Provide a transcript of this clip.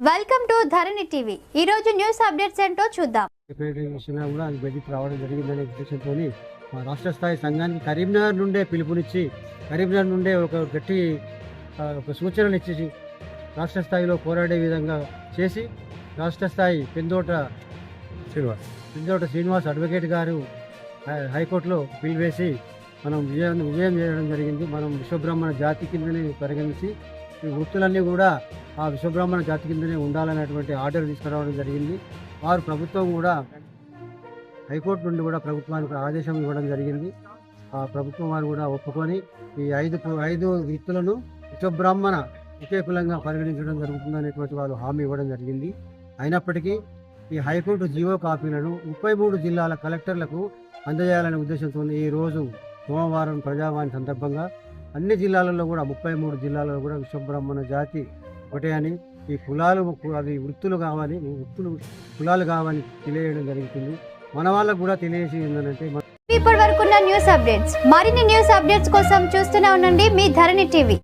Welcome to Dharani TV ఈ రోజు news updates ఏంటో చూద్దాం. సెక్రటరీ విషయంలో కూడా అది బయటికి రావడం జరిగిందనే ఉద్దేశంతో మా రాష్ట్ర స్థాయి సంఘానికి కరీంనగర్ నుండే పిలుపునిచ్చి కరీంనగర్ నుండే ఒక గట్టి ఒక సూచనలు ఇచ్చేసి రాష్ట్ర స్థాయిలో పోరాడే విధంగా చేసి రాష్ట్ర స్థాయి పెందోట శ్రీనివాస్. పెందోట శ్రీనివాస్ అడ్వకేట్ గారు హై- హైకోర్టులో బిల్ వేసి మనం విజయం విజయం చేయడం జరిగింది. మనం విశ్వబ్రహ్మణ జాతి కిందనే పరిగణించి ఈ వృత్తులన్నీ కూడా ఆ విశ్వబ్రాహ్మణ జాతి కిందనే ఉండాలనేటువంటి ఆర్డర్ తీసుకురావడం జరిగింది. వారు ప్రభుత్వం కూడా హైకోర్టు నుండి కూడా ప్రభుత్వానికి ఆదేశం ఇవ్వడం జరిగింది. ఆ ప్రభుత్వం వారు కూడా ఒప్పుకొని ఈ ఐదు ఐదు వృత్తులను విశ్వబ్రాహ్మణ ఒకే కులంగా పరిగణించడం జరుగుతుంది అనేటువంటి వాళ్ళు హామీ ఇవ్వడం జరిగింది. అయినప్పటికీ ఈ హైకోర్టు జీవో కాపీలను ముప్పై మూడు జిల్లాల కలెక్టర్లకు అందజేయాలనే ఉద్దేశంతో ఈ రోజు సోమవారం ప్రజావాణి సందర్భంగా అన్ని జిల్లాలలో కూడా ముప్పై మూడు జిల్లాలలో కూడా విశ్వబ్రాహ్మణ జాతి ఒకటే అని ఈ కులాలు అవి వృత్తులు కావాలి వృత్తులు కులాలు కావాలి తెలియజేయడం జరుగుతుంది. మన వాళ్ళకు కూడా తెలియజేసి ఏంటంటే ఇప్పటి వరకు న్యూస్ అప్డేట్స్. మరిన్ని న్యూస్ అప్డేట్స్ కోసం చూస్తూనే ఉండండి మీ ధరణి టీవీ.